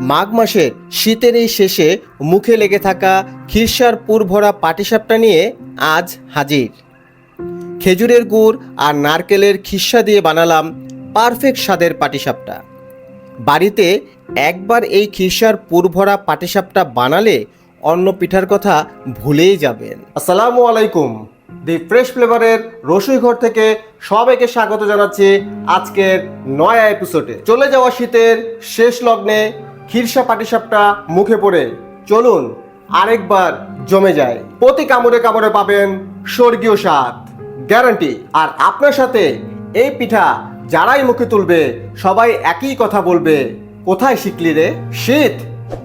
মাঘ মাসের শীতের এই শেষে মুখে লেগে থাকা খিরসার পুর ভরা পাটিসাপটা নিয়ে আজ হাজির। খেজুরের গুড় আর নারকেলের খিস্সা দিয়ে বানালাম পারফেক্ট স্বাদের পাটিসাপটা। বাড়িতে একবার এই খিরসার পুরভরা পাটিসাপটা বানালে অন্য পিঠার কথা ভুলেই যাবেন। আসসালামু আলাইকুম। দি ফ্রেশ ফ্লেভারের রসুই ঘর থেকে সবাইকে স্বাগত জানাচ্ছি আজকের নয়া এপিসোডে। চলে যাওয়া শীতের শেষ লগ্নে খিরসা পাটিসাপটা মুখে পড়ে। চলুন, আরেকবার জমে যায় প্রতি কামড়ে কামড়ে পাবেন স্বর্গীয় স্বাদ। গ্যারান্টি। আর আপনার সাথে এই পিঠা যারাই মুখে তুলবে, সবাই একই কথা বলবে। কোথায় শিখলি রে? শীত,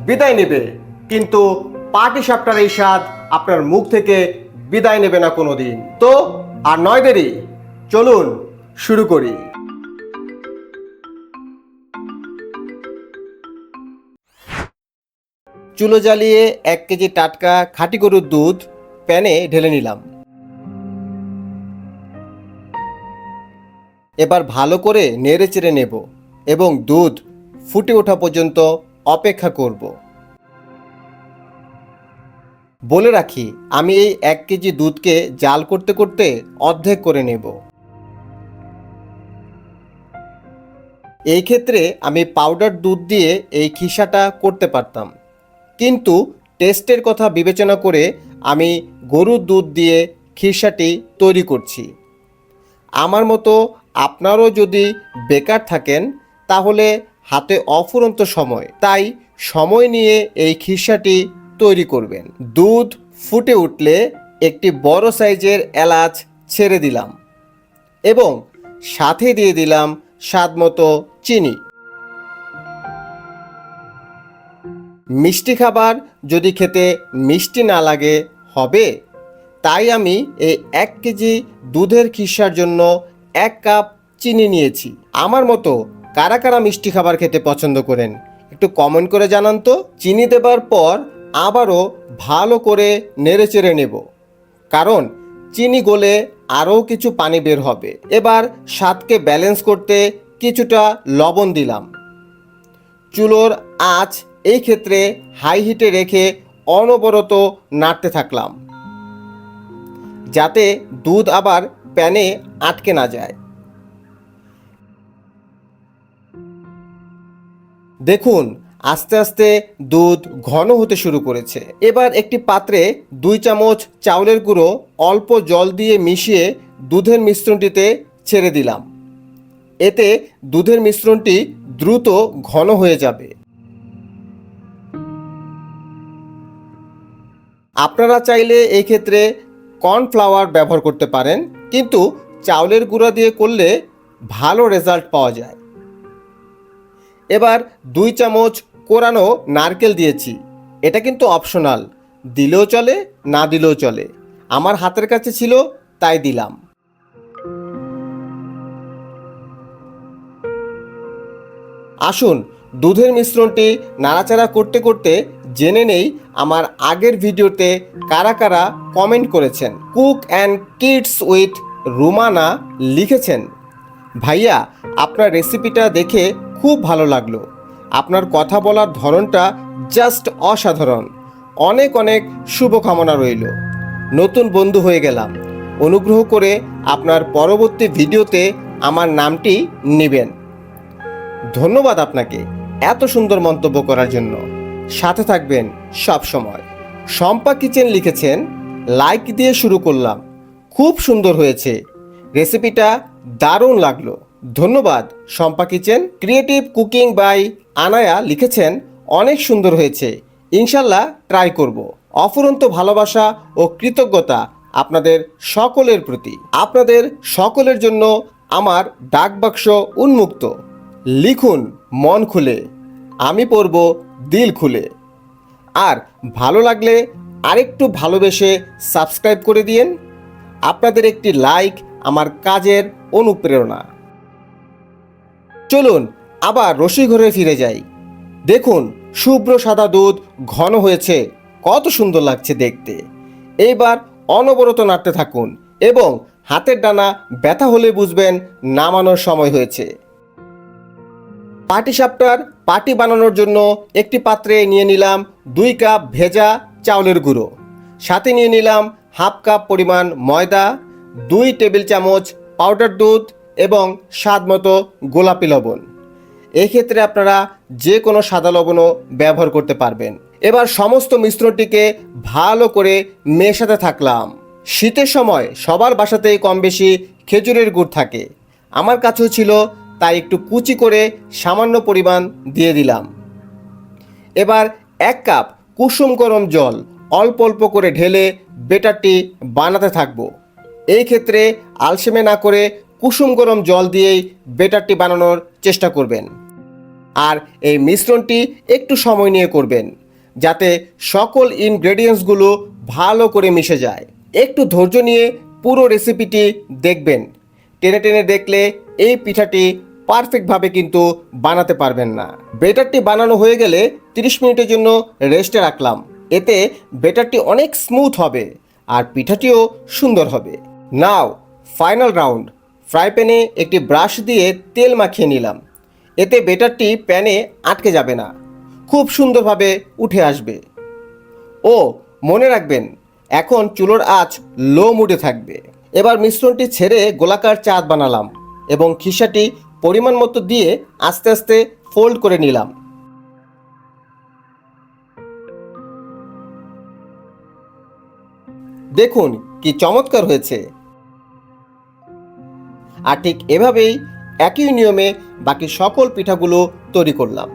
বিদায় নেবে। কিন্তু পাটি সাপটার এই স্বাদ আপনার মুখ থেকে বিদায় নেবে না কোনোদিন। তো, আর নয় দেরি, চলুন শুরু করি। চুলো জ্বালিয়ে এক কেজি টাটকা খাঁটি গরুর দুধ প্যানে ঢেলে নিলাম। এবার ভালো করে নেড়ে চেড়ে নেব এবং দুধ ফুটে ওঠা পর্যন্ত অপেক্ষা করব। বলে রাখি, আমি এই এক কেজি দুধকে জাল করতে করতে অর্ধেক করে নেব। এই ক্ষেত্রে আমি পাউডার দুধ দিয়ে এই খিসাটা করতে পারতাম। কিন্তু টেস্টের কথা বিবেচনা করে আমি গরুর দুধ দিয়ে খিরসাটি তৈরি করছি। আমার মতো আপনারও যদি বেকার থাকেন, তাহলে হাতে অফুরন্ত সময়। তাই সময় নিয়ে এই খিরসাটি তৈরি করবেন। দুধ ফুটে উঠলে একটি বড় সাইজের এলাচ ছেড়ে দিলাম এবং সাথে দিয়ে দিলাম স্বাদ মতো চিনি। মিষ্টি খাবার যদি খেতে মিষ্টি না লাগে, হবে? তাই আমি এই এক কেজি দুধের খিসার জন্য এক কাপ চিনি নিয়েছি। আমার মতো কারা কারা মিষ্টি খাবার খেতে পছন্দ করেন, একটু কমেন্ট করে জানান তো। চিনি দেবার পর আবারও ভালো করে নেড়ে চেড়ে নেব। কারণ চিনি গলে আরও কিছু পানি বের হবে। এবার স্বাদকে ব্যালেন্স করতে কিছুটা লবণ দিলাম। চুলোর আঁচ এই ক্ষেত্রে হাই হিটে রেখে অনবরত নাড়তে থাকলাম। যাতে দুধ আবার প্যানে আটকে না যায়। দেখুন, আস্তে আস্তে দুধ ঘন হতে শুরু করেছে। এবার একটি পাত্রে দুই চামচ চাউলের গুঁড়ো অল্প জল দিয়ে মিশিয়ে দুধের মিশ্রণটিতে ছেড়ে দিলাম। এতে দুধের মিশ্রণটি দ্রুত ঘন হয়ে যাবে। আপনারা চাইলে এই ক্ষেত্রে কর্নফ্লাওয়ার ব্যবহার করতে পারেন, কিন্তু চাউলের গুঁড়া দিয়ে করলে ভালো রেজাল্ট পাওয়া যায়। এবার দুই চামচ কোরানো নারকেল দিয়েছি, এটা কিন্তু অপশনাল, দিলেও চলে, না দিলেও চলে। আমার হাতের কাছে ছিল, তাই দিলাম। আসুন, দুধের মিশ্রণটি নাড়াচাড়া করতে করতে জেনে নেই আমার আগের ভিডিওতে কারা কারা কমেন্ট করেছেন। Cook and kids with Rumana লিখেছেন। ভাইয়া, আপনার রেসিপিটা দেখে খুব ভালো লাগল। আপনার কথা বলার ধরনটা জাস্ট অসাধারণ। অনেক অনেক শুভকামনা রইল। নতুন বন্ধু হয়ে গেলাম। অনুগ্রহ করে আপনার পরবর্তী ভিডিওতে আমার নামটি নেবেন। ধন্যবাদ আপনাকে এত সুন্দর মন্তব্য করার জন্য। সাথে থাকবেন সব সময়। শম্পা কিচেন লিখেছেন, লাইক দিয়ে শুরু করলাম। খুব সুন্দর হয়েছে। রেসিপিটা দারুণ লাগল। ধন্যবাদ। Shampa kitchen creative cooking by Anaya লিখেছেন, অনেক সুন্দর হয়েছে। ইনশাল্লাহ ট্রাই করব। অফুরন্ত ভালোবাসা ও কৃতজ্ঞতা আপনাদের সকলের প্রতি। আপনাদের সকলের জন্য আমার ডাক বাক্স উন্মুক্ত। লিখুন মন খুলে। আমি পড়ব দিল খুলে। আর ভালো লাগলে আরেকটু ভালোবেসে সাবস্ক্রাইব করে দিন আপনাদের একটি লাইক আমার কাজের অনুপ্রেরণা। চলুন আবার রসই ঘরে ফিরে যাই। দেখুন, শুভ্র সাদা দুধ ঘন হয়েছে, কত সুন্দর লাগছে দেখতে। এইবার অনবরত নাড়তে থাকুন এবং হাতের ডানা ব্যথা হলে বুঝবেন নামানোর সময় হয়েছে। পাটিসাপটার পাটি বানানোর জন্য একটি পাত্রে নিয়ে নিলাম দুই কাপ ভেজা চাউলের গুঁড়ো। সাথে নিয়ে নিলাম হাফ কাপ পরিমাণ ময়দা, দুই টেবিল চামচ পাউডার দুধ এবং স্বাদ মতো গোলাপি লবণ। এক্ষেত্রে আপনারা যে কোনো সাদা লবণও ব্যবহার করতে পারবেন। এবার সমস্ত মিশ্রণটিকে ভালো করে মেশাতে থাকলাম। শীতের সময় সবার বাসাতেই কম বেশি খেজুরের গুড় থাকে। আমার কাছেও ছিল তাই একটু কুচি করে সামান্য পরিমাণ দিয়ে দিলাম। এবার এক কাপ কুসুম গরম জল অল্প অল্প করে ঢেলে বেটারটি বানাতে থাকব। এই ক্ষেত্রে আলসেমে না করে কুসুম গরম জল দিয়েই বেটারটি বানানোর চেষ্টা করবেন। আর এই মিশ্রণটি একটু সময় নিয়ে করবেন, যাতে সকল ইনগ্রেডিয়েন্টসগুলো ভালো করে মিশে যায়। একটু ধৈর্য নিয়ে পুরো রেসিপিটি দেখবেন। টেনে টেনে দেখলে এই পিঠাটি পারফেক্টভাবে কিন্তু বানাতে পারবেন না। বেটারটি বানানো হয়ে গেলে 30 মিনিটের জন্য রেস্টে রাখলাম। এতে বেটারটি অনেক স্মুথ হবে আর পিঠাটিও সুন্দর হবে। নাও ফাইনাল রাউন্ড ফ্রাই প্যানে একটি ব্রাশ দিয়ে তেল মাখিয়ে নিলাম। এতে বেটারটি প্যানে আটকে যাবে না। খুব সুন্দরভাবে উঠে আসবে। ও, মনে রাখবেন, এখন চুলোর আঁচ লো মুডে থাকবে। এবার মিশ্রণটি ছেড়ে গোলাকার চাঁদ বানালাম এবং খিসাটি পরিমাণ মতো দিয়ে আস্তে আস্তে ফোল্ড করে নিলাম। দেখুন কি চমৎকার হয়েছে। আর ঠিক এভাবেই একই নিয়মে বাকি সকল পিঠাগুলো তৈরি করলাম।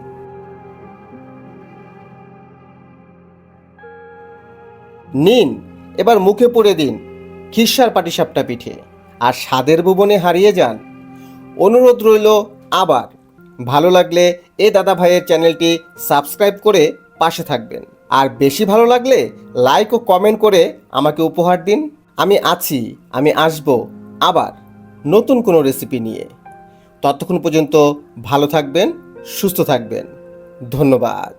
নিন, এবার মুখে পড়ে দিন। খিসার পাটিসাপটা পিঠে। আর স্বাদের ভুবনে হারিয়ে যান। অনুরোধ রইল আবার। ভালো লাগলে এ দাদা ভাইয়ের চ্যানেলটি সাবস্ক্রাইব করে পাশে থাকবেন। আর বেশি ভালো লাগলে লাইক ও কমেন্ট করে আমাকে উপহার দিন। আমি আছি, আমি আসব আবার নতুন কোনো রেসিপি নিয়ে। ততক্ষণ পর্যন্ত ভালো থাকবেন, সুস্থ থাকবেন। ধন্যবাদ।